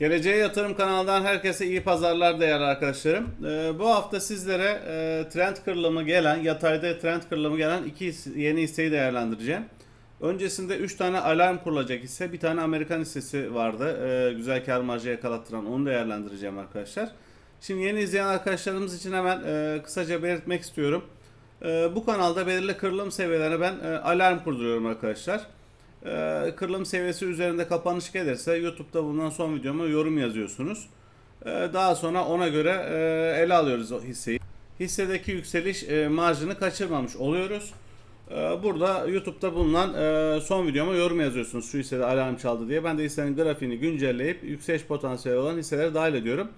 Geleceğe Yatırım kanalından herkese iyi pazarlar değerli arkadaşlarım. Ee, bu hafta sizlere e, trend kırılımı gelen, yatayda trend kırılımı gelen iki yeni hisseyi değerlendireceğim. Öncesinde 3 tane alarm kurulacak hisse, bir tane Amerikan hissesi vardı. Ee, güzel kar marjı yakalattıran onu değerlendireceğim arkadaşlar. Şimdi yeni izleyen arkadaşlarımız için hemen e, kısaca belirtmek istiyorum. E, bu kanalda belirli kırılım seviyelerine ben e, alarm kurduruyorum arkadaşlar. Ee, kırılım seviyesi üzerinde kapanış gelirse YouTube'da bulunan son videoma yorum yazıyorsunuz. Ee, daha sonra ona göre e, ele alıyoruz o hisseyi. Hissedeki yükseliş e, marjını kaçırmamış oluyoruz. Ee, burada YouTube'da bulunan e, son videoma yorum yazıyorsunuz şu hissede alarm çaldı diye. Ben de hissenin grafiğini güncelleyip yükseliş potansiyeli olan hisseleri dahil ediyorum.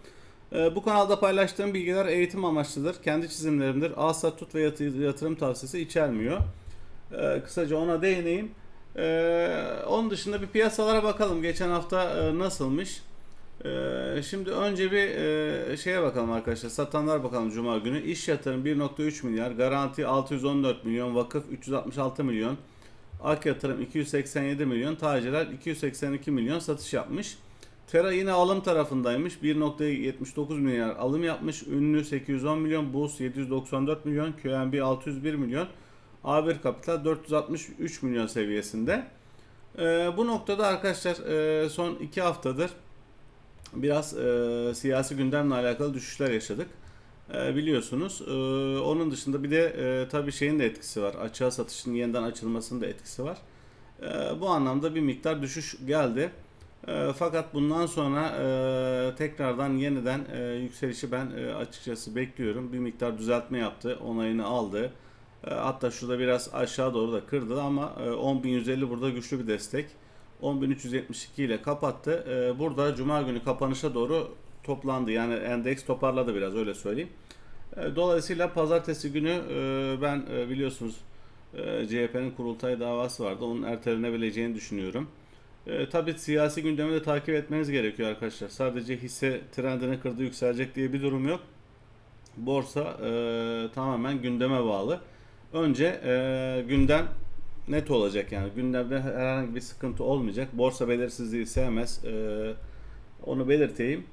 Bu kanalda paylaştığım bilgiler eğitim amaçlıdır. Kendi çizimlerimdir. Alsat tut ve yatı- yatırım tavsiyesi içermiyor. Kısaca ona değineyim. Ee, onun dışında bir piyasalara bakalım. Geçen hafta e, nasılmış? Ee, şimdi önce bir e, şeye bakalım arkadaşlar. Satanlar bakalım Cuma günü. İş yatırım 1.3 milyar. Garanti 614 milyon. Vakıf 366 milyon. Ak yatırım 287 milyon. Tacirler 282 milyon satış yapmış. Tera yine alım tarafındaymış. 1.79 milyar alım yapmış. Ünlü 810 milyon. Buz 794 milyon. QNB 601 milyon. A1 Kapital 463 milyon seviyesinde. Ee, bu noktada arkadaşlar e, son 2 haftadır biraz e, siyasi gündemle alakalı düşüşler yaşadık. E, biliyorsunuz. E, onun dışında bir de e, tabii şeyin de etkisi var. Açığa satışın yeniden açılmasının da etkisi var. E, bu anlamda bir miktar düşüş geldi. E, fakat bundan sonra e, tekrardan yeniden e, yükselişi ben e, açıkçası bekliyorum. Bir miktar düzeltme yaptı, onayını aldı. E, Hatta şurada biraz aşağı doğru da kırdı ama e, 10.150 burada güçlü bir destek. 10.372 ile kapattı. E, Burada Cuma günü kapanışa doğru toplandı. Yani endeks toparladı biraz öyle söyleyeyim. E, Dolayısıyla pazartesi günü e, ben e, biliyorsunuz e, CHP'nin kurultay davası vardı. Onun ertelenebileceğini düşünüyorum. E, tabii siyasi gündemi de takip etmeniz gerekiyor arkadaşlar. Sadece hisse trendini kırdı yükselecek diye bir durum yok. Borsa e, tamamen gündeme bağlı. Önce e, gündem net olacak yani gündemde herhangi bir sıkıntı olmayacak. Borsa belirsizliği sevmez. E, onu belirteyim.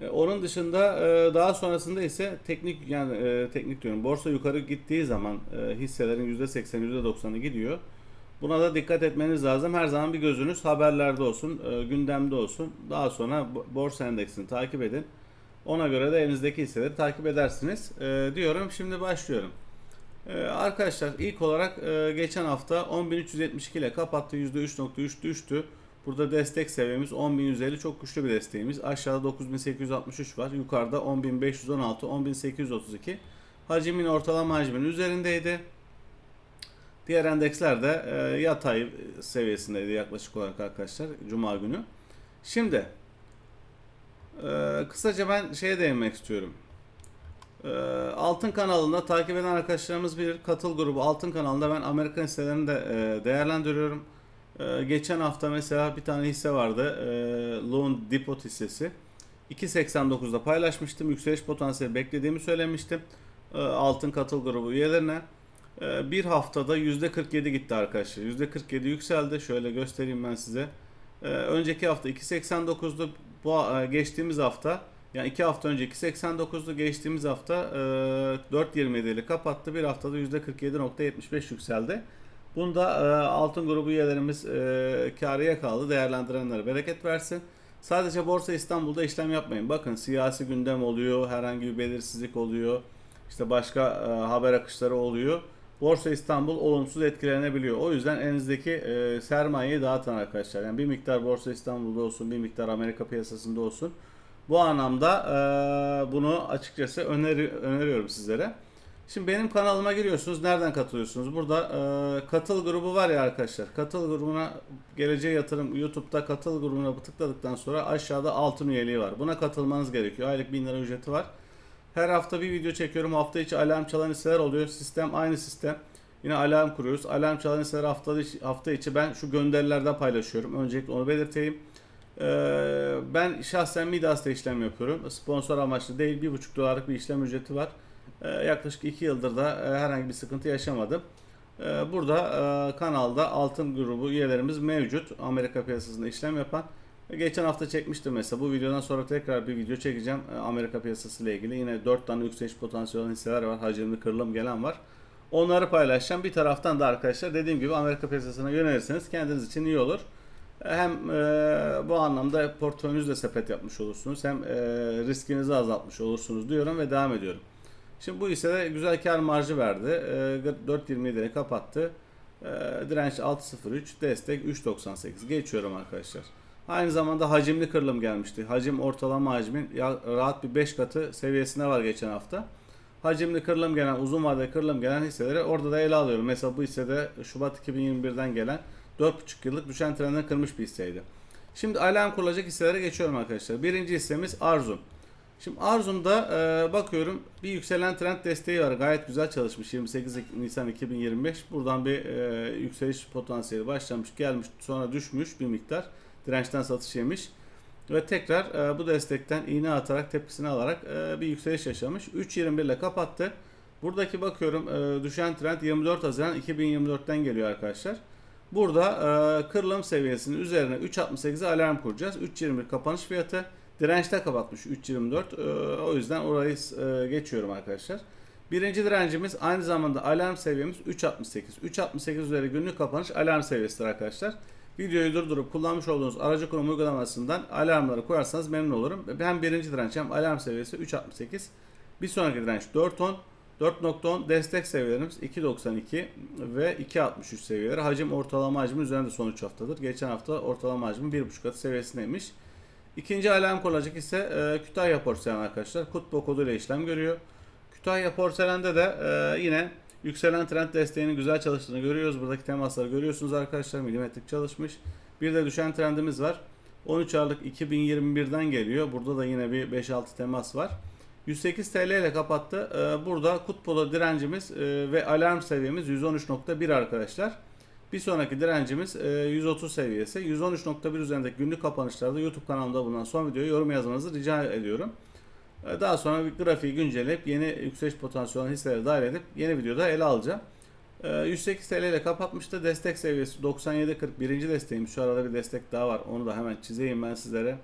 E, onun dışında e, daha sonrasında ise teknik yani e, teknik diyorum. Borsa yukarı gittiği zaman e, hisselerin %80 %90'ı gidiyor. Buna da dikkat etmeniz lazım. Her zaman bir gözünüz haberlerde olsun, e, gündemde olsun. Daha sonra bo- borsa endeksini takip edin. Ona göre de elinizdeki hisseleri takip edersiniz e, diyorum. Şimdi başlıyorum. Ee, arkadaşlar ilk olarak e, geçen hafta 10.372 ile kapattı. %3.3 düştü. Burada destek seviyemiz 10.150 çok güçlü bir desteğimiz. Aşağıda 9.863 var. Yukarıda 10.516, 10.832. Hacimin ortalama hacmin üzerindeydi. Diğer endeksler de e, yatay seviyesindeydi yaklaşık olarak arkadaşlar Cuma günü. Şimdi e, kısaca ben şeye değinmek istiyorum. Ee, Altın kanalında takip eden arkadaşlarımız bilir. Katıl grubu Altın kanalında ben Amerikan hisselerini de e, değerlendiriyorum. Ee, geçen hafta mesela bir tane hisse vardı. E, Loan Depot hissesi. 2.89'da paylaşmıştım. Yükseliş potansiyeli beklediğimi söylemiştim. E, Altın katıl grubu üyelerine. Bir haftada %47 gitti arkadaşlar. %47 yükseldi. Şöyle göstereyim ben size. Önceki hafta 2.89'du. Bu e, geçtiğimiz hafta yani 2 hafta önce 2.89'du geçtiğimiz hafta e, 4.27 ile kapattı. Bir haftada %47.75 yükseldi. Bunda e, altın grubu üyelerimiz e, karıya kaldı. Değerlendirenlere bereket versin. Sadece Borsa İstanbul'da işlem yapmayın. Bakın siyasi gündem oluyor, herhangi bir belirsizlik oluyor. işte başka e, haber akışları oluyor. Borsa İstanbul olumsuz etkilenebiliyor. O yüzden elinizdeki e, sermayeyi dağıtın arkadaşlar. Yani bir miktar Borsa İstanbul'da olsun, bir miktar Amerika piyasasında olsun. Bu anlamda e, bunu açıkçası öneri, öneriyorum sizlere. Şimdi benim kanalıma giriyorsunuz. Nereden katılıyorsunuz? Burada e, katıl grubu var ya arkadaşlar. Katıl grubuna geleceğe yatırım YouTube'da katıl grubuna tıkladıktan sonra aşağıda altın üyeliği var. Buna katılmanız gerekiyor. Aylık 1000 lira ücreti var. Her hafta bir video çekiyorum. Hafta içi alarm çalan hisseler oluyor. Sistem aynı sistem. Yine alarm kuruyoruz. Alarm çalan hisseler hafta içi, hafta içi ben şu gönderilerden paylaşıyorum. Öncelikle onu belirteyim. Ee, ben şahsen Midas'ta işlem yapıyorum. Sponsor amaçlı değil. 1,5 dolarlık bir işlem ücreti var. Ee, yaklaşık 2 yıldır da e, herhangi bir sıkıntı yaşamadım. Ee, burada e, kanalda altın grubu üyelerimiz mevcut. Amerika piyasasında işlem yapan. Geçen hafta çekmiştim mesela. Bu videodan sonra tekrar bir video çekeceğim. Amerika piyasası ile ilgili. Yine 4 tane yükseliş potansiyeli olan hisseler var. Hacimli kırılım gelen var. Onları paylaşacağım. Bir taraftan da arkadaşlar dediğim gibi Amerika piyasasına yönelirseniz kendiniz için iyi olur. Hem e, bu anlamda portföyünüzle sepet yapmış olursunuz hem e, riskinizi azaltmış olursunuz diyorum ve devam ediyorum. Şimdi bu hisse de güzel kar marjı verdi. E, 4.27'leri kapattı. E, direnç 6.03, destek 3.98. Geçiyorum arkadaşlar. Aynı zamanda hacimli kırılım gelmişti. Hacim ortalama hacmin ya- rahat bir 5 katı seviyesine var geçen hafta. Hacimli kırılım gelen, uzun vadeli kırılım gelen hisseleri orada da ele alıyorum. Mesela bu hissede Şubat 2021'den gelen 4,5 yıllık düşen trendini kırmış bir hisseydi. Şimdi alarm kurulacak hisselere geçiyorum arkadaşlar. Birinci hissemiz Arzum. Şimdi Arzum'da e, bakıyorum bir yükselen trend desteği var. Gayet güzel çalışmış. 28 Nisan 2025. Buradan bir e, yükseliş potansiyeli başlamış, gelmiş, sonra düşmüş bir miktar. Dirençten satış yemiş. Ve tekrar e, bu destekten iğne atarak tepkisini alarak e, bir yükseliş yaşamış. 3.21 ile kapattı. Buradaki bakıyorum e, düşen trend 24 Haziran 2024'ten geliyor arkadaşlar. Burada e, kırılım seviyesinin üzerine 3.68'e alarm kuracağız. 3.21 kapanış fiyatı. Dirençte kapatmış 3.24. E, o yüzden orayı e, geçiyorum arkadaşlar. Birinci direncimiz aynı zamanda alarm seviyemiz 3.68. 3.68 üzeri günlük kapanış alarm seviyesidir arkadaşlar. Videoyu durdurup kullanmış olduğunuz aracı kurum uygulamasından alarmları koyarsanız memnun olurum. Hem birinci direnç hem alarm seviyesi 3.68. Bir sonraki direnç 4.10. 4.10 destek seviyelerimiz 2.92 ve 2.63 seviyeleri. Hacim ortalama hacmi üzerinde son 3 haftadır. Geçen hafta ortalama hacmi 1.5 katı seviyesindeymiş. İkinci alarm olacak ise e, Kütahya Porselen arkadaşlar. Kutbo koduyla işlem görüyor. Kütahya Porselen'de de e, yine yükselen trend desteğinin güzel çalıştığını görüyoruz. Buradaki temasları görüyorsunuz arkadaşlar. Milimetrik çalışmış. Bir de düşen trendimiz var. 13 Aralık 2021'den geliyor. Burada da yine bir 5-6 temas var. 108 TL ile kapattı. Ee, Burada Kutpo'da direncimiz e, ve alarm seviyemiz 113.1 arkadaşlar. Bir sonraki direncimiz e, 130 seviyesi. 113.1 üzerindeki günlük kapanışlarda YouTube kanalımda bulunan son videoya yorum yazmanızı rica ediyorum. E, Daha sonra bir grafiği güncelleyip yeni yükseliş potansiyeli olan hisseleri dahil edip yeni videoda ele alacağım. E, 108 TL ile kapatmıştı. Destek seviyesi 97.40 birinci desteğim. Şu arada bir destek daha var. Onu da hemen çizeyim ben sizlere.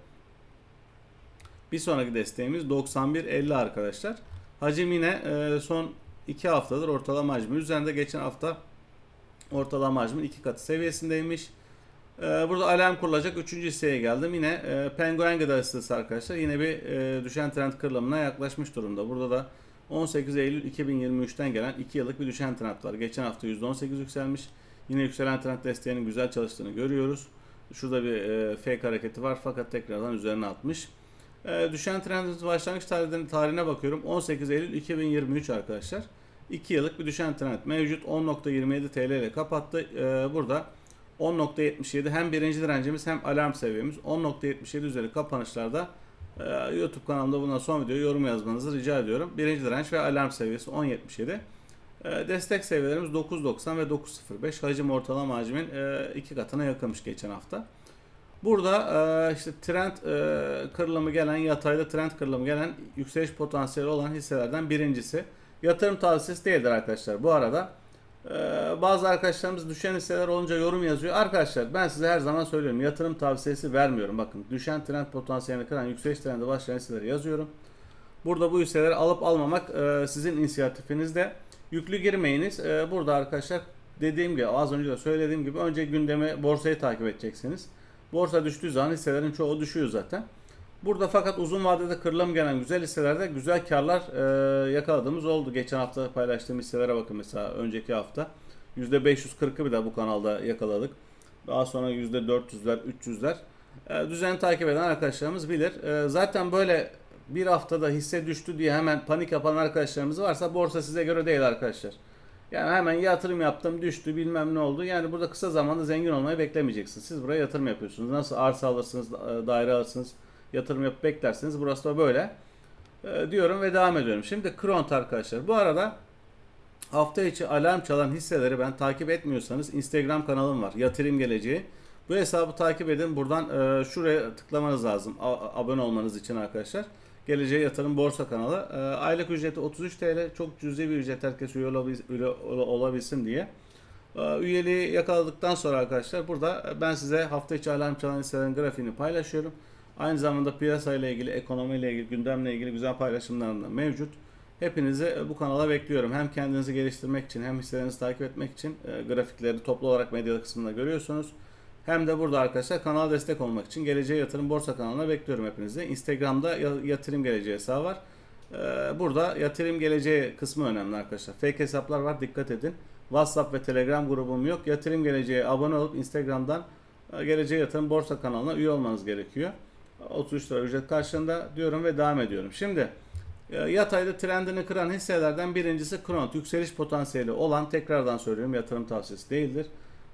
Bir sonraki desteğimiz 91.50 arkadaşlar. Hacim yine e, son 2 haftadır ortalama hacmi üzerinde. Geçen hafta ortalama hacmin 2 katı seviyesindeymiş. E, Burada alarm kurulacak 3. hisseye geldim. Yine e, Penguin Gıda hissesi arkadaşlar. Yine bir e, düşen trend kırılımına yaklaşmış durumda. Burada da 18 Eylül 2023'ten gelen 2 yıllık bir düşen trend var. Geçen hafta %18 yükselmiş. Yine yükselen trend desteğinin güzel çalıştığını görüyoruz. Şurada bir e, fake hareketi var fakat tekrardan üzerine atmış. E, düşen trendin başlangıç tarihine, tarihine bakıyorum. 18 Eylül 2023 arkadaşlar. 2 yıllık bir düşen trend mevcut. 10.27 TL ile kapattı. E, burada 10.77 hem birinci direncimiz hem alarm seviyemiz 10.77 üzeri kapanışlarda e, YouTube kanalımda bundan son videoyu yorum yazmanızı rica ediyorum. Birinci direnç ve alarm seviyesi 10.77. E, destek seviyelerimiz 9.90 ve 9.05. Hacim ortalama hacmin e, iki katına yakınmış geçen hafta. Burada e, işte trend e, kırılımı gelen, yatayda trend kırılımı gelen yükseliş potansiyeli olan hisselerden birincisi. Yatırım tavsiyesi değildir arkadaşlar. Bu arada e, bazı arkadaşlarımız düşen hisseler olunca yorum yazıyor. Arkadaşlar ben size her zaman söylüyorum. Yatırım tavsiyesi vermiyorum. Bakın düşen trend potansiyelini kıran yükseliş trendi başlayan hisseleri yazıyorum. Burada bu hisseleri alıp almamak e, sizin inisiyatifinizde. Yüklü girmeyiniz. E, burada arkadaşlar dediğim gibi az önce de söylediğim gibi önce gündemi borsayı takip edeceksiniz. Borsa düştüğü zaman hisselerin çoğu düşüyor zaten. Burada fakat uzun vadede kırılım gelen güzel hisselerde güzel karlar e, yakaladığımız oldu. Geçen hafta paylaştığım hisselere bakın mesela önceki hafta. %540'ı bir de bu kanalda yakaladık. Daha sonra %400'ler, 300'ler. E, düzenli takip eden arkadaşlarımız bilir. E, zaten böyle bir haftada hisse düştü diye hemen panik yapan arkadaşlarımız varsa borsa size göre değil arkadaşlar. Yani hemen yatırım yaptım düştü bilmem ne oldu. Yani burada kısa zamanda zengin olmayı beklemeyeceksiniz. Siz buraya yatırım yapıyorsunuz. Nasıl arsa alırsınız, e, daire alırsınız, yatırım yapıp beklersiniz. Burası da böyle. E, diyorum ve devam ediyorum. Şimdi Kront arkadaşlar. Bu arada hafta içi alarm çalan hisseleri ben takip etmiyorsanız Instagram kanalım var. Yatırım Geleceği. Bu hesabı takip edin. Buradan e, şuraya tıklamanız lazım. A- abone olmanız için arkadaşlar. Geleceğe Yatırım Borsa kanalı. E, aylık ücreti 33 TL. Çok cüzi bir ücret herkes üye olabil- üye olabilsin diye. Ee, Üyeliği yakaladıktan sonra arkadaşlar burada e, ben size hafta içi alarm çalan hisselerin grafiğini paylaşıyorum. Aynı zamanda piyasayla ilgili, ekonomiyle ilgili, gündemle ilgili güzel paylaşımlarım da mevcut. Hepinizi e, bu kanala bekliyorum. Hem kendinizi geliştirmek için hem hisselerinizi takip etmek için e, grafikleri toplu olarak medya kısmında görüyorsunuz. Hem de burada arkadaşlar kanala destek olmak için Geleceğe Yatırım Borsa kanalına bekliyorum hepinizi. Instagram'da ya- Yatırım Geleceği hesabı var. Ee, Burada yatırım geleceği kısmı önemli arkadaşlar. Fake hesaplar var dikkat edin. WhatsApp ve Telegram grubum yok. Yatırım geleceğe abone olup Instagram'dan e, Geleceğe Yatırım Borsa kanalına üye olmanız gerekiyor. 33 lira ücret karşılığında diyorum ve devam ediyorum. Şimdi e, yatayda trendini kıran hisselerden birincisi Kronot. Yükseliş potansiyeli olan tekrardan söylüyorum yatırım tavsiyesi değildir.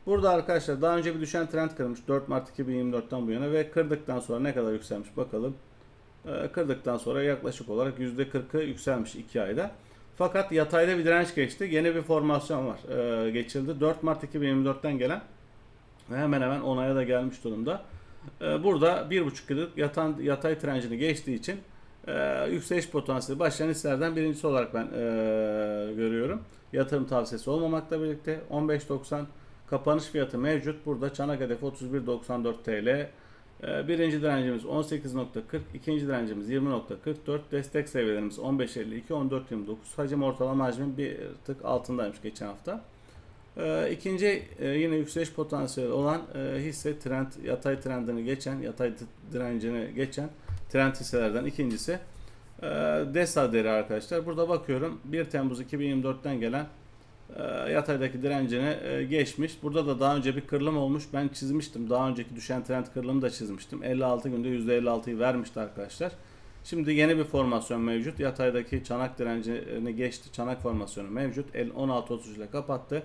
Burada arkadaşlar daha önce bir düşen trend kırmış 4 Mart 2024'ten bu yana ve kırdıktan sonra ne kadar yükselmiş bakalım. Ee, kırdıktan sonra yaklaşık olarak %40'ı yükselmiş 2 ayda. Fakat yatayda bir direnç geçti. Yeni bir formasyon var. Ee, geçildi. 4 Mart 2024'ten gelen hemen hemen onaya da gelmiş durumda. Ee, burada 1,5 yıllık yatan, yatay trencini geçtiği için e, yükseliş potansiyeli başlayan hisselerden birincisi olarak ben e, görüyorum. Yatırım tavsiyesi olmamakla birlikte 15.90 kapanış fiyatı mevcut. Burada çanak hedefi 31.94 TL. Ee, Birinci direncimiz 18.40, ikinci direncimiz 20.44, destek seviyelerimiz 15.52, 14.29. Hacim ortalama hacmin bir tık altındaymış geçen hafta. Ee, İkinci e, yine yükseliş potansiyeli olan e, hisse trend, yatay trendini geçen, yatay direncini geçen trend hisselerden ikincisi. e, DESA deri arkadaşlar. Burada bakıyorum 1 Temmuz 2024'ten gelen yataydaki direncini e, geçmiş. Burada da daha önce bir kırılım olmuş. Ben çizmiştim. Daha önceki düşen trend kırılımı da çizmiştim. 56 günde %56'yı vermişti arkadaşlar. Şimdi yeni bir formasyon mevcut. Yataydaki çanak direncini geçti. Çanak formasyonu mevcut. El 16.30 ile kapattı.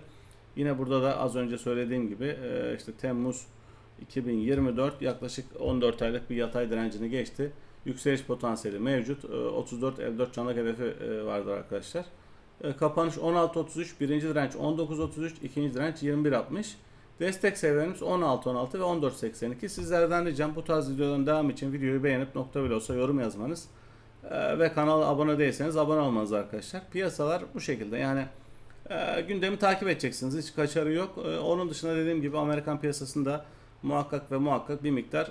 Yine burada da az önce söylediğim gibi e, işte Temmuz 2024 yaklaşık 14 aylık bir yatay direncini geçti. Yükseliş potansiyeli mevcut. E, 34.54 çanak hedefi e, vardır arkadaşlar. E, Kapanış 16.33, birinci direnç 19.33, ikinci direnç 21.60. Destek seviyelerimiz 16.16 ve 14.82. Sizlerden ricam bu tarz videoların devamı için videoyu beğenip nokta bile olsa yorum yazmanız e, ve kanala abone değilseniz abone olmanız arkadaşlar. Piyasalar bu şekilde yani e, gündemi takip edeceksiniz. Hiç kaçarı yok. E, onun dışında dediğim gibi Amerikan piyasasında muhakkak ve muhakkak bir miktar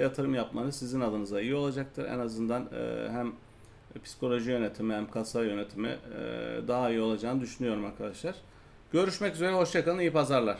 yatırım yapmanız sizin adınıza iyi olacaktır. En azından hem psikoloji yönetimi hem kasa yönetimi e, daha iyi olacağını düşünüyorum arkadaşlar. Görüşmek üzere, hoşçakalın, iyi pazarlar.